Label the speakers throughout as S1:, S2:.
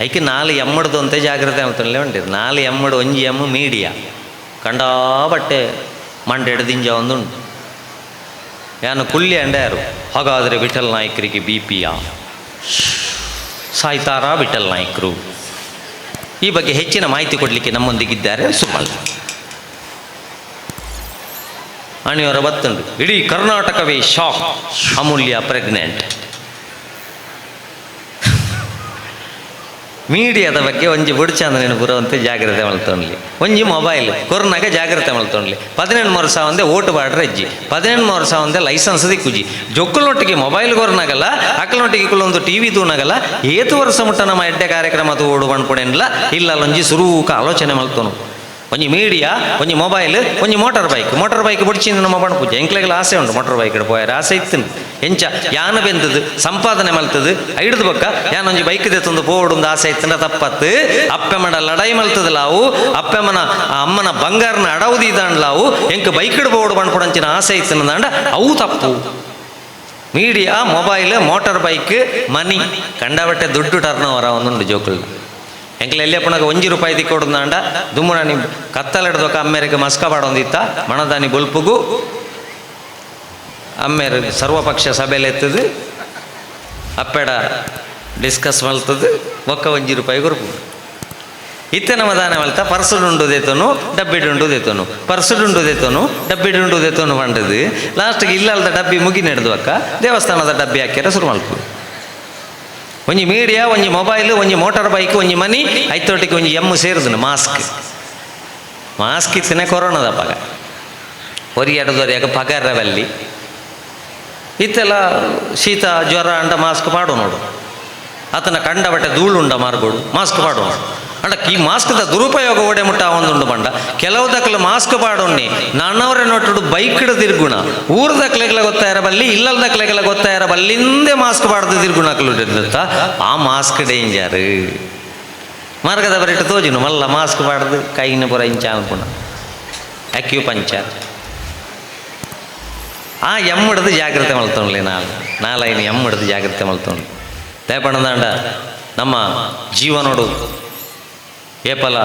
S1: ಐಕೆ ನಾಲ್ ಎಮ್ಮಡ್ದು ಅಂತ ಜಾಗ್ರತೆ ಮಾಡ್ತಾನೆ ಉಂಟಿರು ನಾಲ್ ಎಮ್ಮಡು, ಒಂಜಿ ಎಮ್ಮ, ಮೀಡಿಯಾ. ಕಂಡಾ ಬಟ್ಟೆ ಮಂಡೆಡ್ದಿಂಜ ಒಂದುಂಟು. ಯಾನು ಕುಲ್ಲಿ ಅಂಡ್ಯಾರು ಹಾಗಾದರೆ ವಿಠಲ್ ನಾಯಕರಿಗೆ ಬಿ ಪಿಯ ಸಾಯ್ತಾರಾ ವಿಠಲ್ ನಾಯಕರು? ಈ ಬಗ್ಗೆ ಹೆಚ್ಚಿನ ಮಾಹಿತಿ ಕೊಡಲಿಕ್ಕೆ ನಮ್ಮೊಂದಿಗಿದ್ದಾರೆ ಸುಮಲ್. ಅಣಿಯವರ ಬತ್ತುಂಡು ಇಡೀ ಕರ್ನಾಟಕವೇ ಶಾಕ್, ಅಮೂಲ್ಯ ಪ್ರೆಗ್ನೆಂಟ್ ಮೀಡಿಯಾದ ಬಗ್ಗೆ ಒಂಜಿ ಬುಡ್ಚಂದ ನೆನು ಬರುವಂತೆ ಜಾಗ್ರತೆ ಮಲ್ತೊಂಡ್ಲಿ. ಒಂಜಿ ಮೊಬೈಲ್, ಕೊರೋನಾಗೆ ಜಾಗ್ರತೆ ಮಲ್ತೊಂಡ್ಲಿ. ಪದಿನೆಂಟು ಸಾವಿರ ಒಂದೇ ಓಟು ಬಾಡ್ರೆ ಅಜ್ಜಿ ಪದಿನೆಂಟು ಸಾವಿರ ಒಂದೇ ಲೈಸೆನ್ಸ್ ದಿಕ್ಕುಜಿ ಜೊಕ್ಕಲೊಟ್ಟಿಗೆ ಮೊಬೈಲ್ ಕೊರನಾಗಲ್ಲ ಅಕ್ಕಲೊಟ್ಟಿಗೆ ಕುಲ್ಲೊಂದು ಟಿ ವಿ ತೂನಾಗಲ್ಲ ಏತು ವರ್ಷ ಮುಟ್ಟ ನಮ್ಮ ಎಡ್ಡೆ ಕಾರ್ಯಕ್ರಮ ತೋಡು ಬಣ್ಪುಣೆನ್ಲ ಇಲ್ಲ ಒಂಜಿ ಸುರೂಕ ಆಲೋಚನೆ ಮಲ್ತೋನು. ಒಂಜಿ ಮೀಡಿಯಾ, ಒಂಜಿ ಮೊಬೈಲ್, ಒಂಜಿ ಮೋಟಾರ್ ಬೈಕ್. ಮೋಟಾರ್ ಬೈಕ್ ಬಿಡ್ಚಿಂದ ನಮ್ಮ ಬಣ್ಣ ಪೂಜೆ ಎಂಕ್ಲೆಗೆಲ್ಲ ಆಸೆ ಉಂಟು ಮೋಟಾರ್ ಬೈಕ್ ಪೋಯಾರ ಆಸೆ ಇತ್ತು ಎಂಚ ಯಾನ ಬೆಂದದು ಸಂಪಾದನೆ ಮಲ್ತದು ಐಡ್ದು ಪಕ್ಕ ಯಾನ ಒಂಜಿ ಬೈಕ್ ದೆತ್ತೊಂದು ಪೋಡುಂದು ಆಸೆ ಇತ್ತಂಡ ತಪ್ಪತ್ತು. ಅಪ್ಪೆಮ್ಮನ ಲಡೈ ಮಲ್ತದಲ್ಲ ಅವು ಅಪ್ಪೆಮ್ಮನ ಅಮ್ಮನ ಬಂಗಾರನ ಅಡವುದಿ ಇದ್ದಾಂಡ್ಲ ಅವು ಎಂಕ್ ಬೈಕ್ ಬೋರ್ಡು ಬಣ್ಪುಡಂಚಿನ ಆಸೆ ಇತ್ತಂಡ ಅವು ತಪ್ಪು. Media, mobile, motor bike, money. ಕಂಡಬಟ್ಟೆ ದುಡ್ಡು ಟರ್ನ್ ಓವರ್ ಒಂದುಂಡು ಜೋಕುಲ್ ಎಂಕ್ಲ ಎಲ್ಲೇ ಪುನಗ ಒಂಜಿ ರೂಪಾಯಿ ದಿಕ್ಕೊಡುಂದಾಂಡ ದುಮ್ಮುಣನಿ ಕತ್ತಲೆಡ್ದೊಕ ಅಮ್ಮೇರಿಗೆ ಮಸ್ಕ ಬಾಡೊಂದಿತ್ತ, ಮಣದಾನಿ ಬೊಲ್ಪುಗು, ಅಮ್ಮೇರು ಸರ್ವಪಕ್ಷ ಸಭೆಯಲ್ಲಿ ಎತ್ತದು, ಅಪ್ಪೆಡ ಡಿಸ್ಕಸ್ ಮಲ್ತದು, ಒಕ್ಕ ಒಂಜಿ ರೂಪಾಯಿ ಗುರುಪು ಇತ್ತೆ ನಮ್ಮ ದಾನ ಮಲ್ತ ಪರ್ಸುಡುಂಡು ದೇತನು ಡಬ್ಬಿಡುಂಡು ದೇತನು ಪರ್ಸುಡುಂಡು ದೇತನು ಡಬ್ಬಿಡುಂಡು ದೇತನು ಬಂಡದು ಲಾಸ್ಟ್ಗೆ ಇಲ್ಲಲ್ದ ಡಬ್ಬಿ ಮುಗಿ ನೆಡ್ದು ಅಕ್ಕ, ದೇವಸ್ಥಾನದ ಡಬ್ಬಿ ಹಾಕ್ಯಾರ ಶುರು ಮಲ್ಪು ಒಂಜಿ ಮೀಡಿಯಾ, ಒಂಜಿ ಮೊಬೈಲ್, ಒಂಜಿ ಮೋಟಾರ್ ಬೈಕ್, ಒಂಜಿ ಮನಿ, ಐತೋಟಿಗೆ ಒಂಜಿ ಎಮ್ಮು ಸೇರಿದನು, ಮಾಸ್ಕ್. ಮಾಸ್ಕ್ ಇತ್ತಿನ ಕೊರೋನಾದ ಪಗ. ಒರಿಯಾಡದೊರಿಯಾಗ ಪಗಾರವಲ್ಲಿ. ಇತ್ತೆಲ್ಲ ಶೀತ, ಜ್ವರ ಅಂಡ ಮಾಸ್ಕ್ ಪಾಡು ನೋಡು. ಆತನ ಕಂಡ ಬಟ್ಟೆ ಧೂಳುಂಡ ಮಾರ್ಗೋಡು, ಮಾಸ್ಕ್ ಪಾಡು ನೋಡು. ಈ ಮಾಸ್ಕ್ದ ದುರುಪಯೋಗ ಓಡೆ ಮುಟ್ಟ ಒಂದುಂಡು ಬಂಡ. ಕೆಲವು ದಕ್ಕಲು ಮಾಸ್ಕ್ ಪಾಡೋಣಿ ನನ್ನವರೇ ನೋಟುಡು ಬೈಕ್ ತಿರ್ಗುಣ ಊರ ದಕ್ಲೆಗೆಲ್ಲ ಗೊತ್ತಾಯಿರ ಬಲ್ಲಿ ಇಲ್ಲದ ದಕ್ಲೆಗೆಲ್ಲ ಬಲ್ಲಿ ಬಲ್ಲಿಂದೆ ಮಾಸ್ಕ್ ಪಾಡದೆ ತಿರ್ಗುಣಕ್ಲು ಇರ್ತತ್ತ ಆ ಮಾಸ್ಕ್ ಡೇಂಜರ್. ಮಾರ್ಗದ ಬರಿಟ್ಟು ತೋಜಿನು, ಮಲ್ಲ ಮಾಸ್ಕ್ ಪಾಡದು ಕೈನ ಪುರ ಇಂಚ ಅನ್ಕೊಂಡ ಅಕ್ಯೂ ಪಂಚರ್. ಆ ಎಮ್ಮಡ್ದು ಜಾಗ್ರತೆ ಮಲ್ತೊಂಡ್ಲಿ ನಾಲ್. ನಾಲೈನು ಎಮ್ಮಡ್ದು ಜಾಗ್ರತೆ ಮಲ್ತೊಂಡು ದಯಪಣದಾಂಡ ನಮ್ಮ ಜೀವನೋಡು ಏಪಲ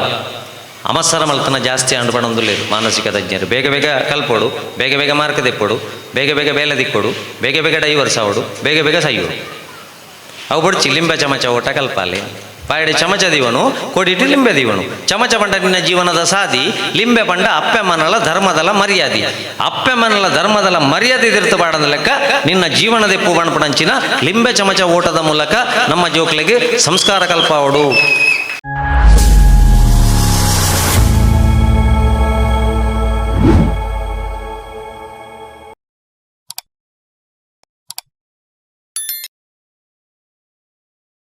S1: ಅಮಸರ ಮಲ್ತನ ಜಾಸ್ತಿ ಅಂಡ್ಬಣಂದುಲ್ಲೇರು ಮಾನಸಿಕ ತಜ್ಞರು. ಬೇಗ ಬೇಗ ಕಲ್ಪೋಡು, ಬೇಗ ಬೇಗ ಮಾರ್ಕ ದಿಪ್ಪೋಡು ಬೇಗ ಬೇಗ ಬೇಲೆ ದಿಕ್ಕೋಡು ಬೇಗ ಬೇಗ ಡೈವರ್ಸ್ ಆವಡು ಬೇಗ ಬೇಗ ಸಯ್ಯೋಡು ಅವು ಬಡ್ಚಿ ಲಿಂಬೆ ಚಮಚ ಓಟ ಕಲ್ಪಾಲಿ. ಪಾಯಡೆ ಚಮಚ ದೀವನು ಕೊಡಿಟ್ಟು ಲಿಂಬೆ ದೀವನು. ಚಮಚ ಪಂಡ ನಿನ್ನ ಜೀವನದ ಸಾದಿ, ಲಿಂಬೆ ಪಂಡ ಅಪ್ಪೆ ಮನಲ ಧರ್ಮದಲ ಮರ್ಯಾದೆ. ಅಪ್ಪೆ ಮನಲ ಧರ್ಮದಲ ಮರ್ಯಾದೆ ತಿರ್ತು ಬಾಡದ ಲೆಕ್ಕ ನಿನ್ನ ಜೀವನದ ಎಪ್ಪು ಬಣ್ಪಣಂಚಿನ ಲಿಂಬೆ ಚಮಚ ಓಟದ ಮೂಲಕ ನಮ್ಮ ಜೋಕ್ಲಿಗೆ ಸಂಸ್ಕಾರ ಕಲ್ಪಾವಡು.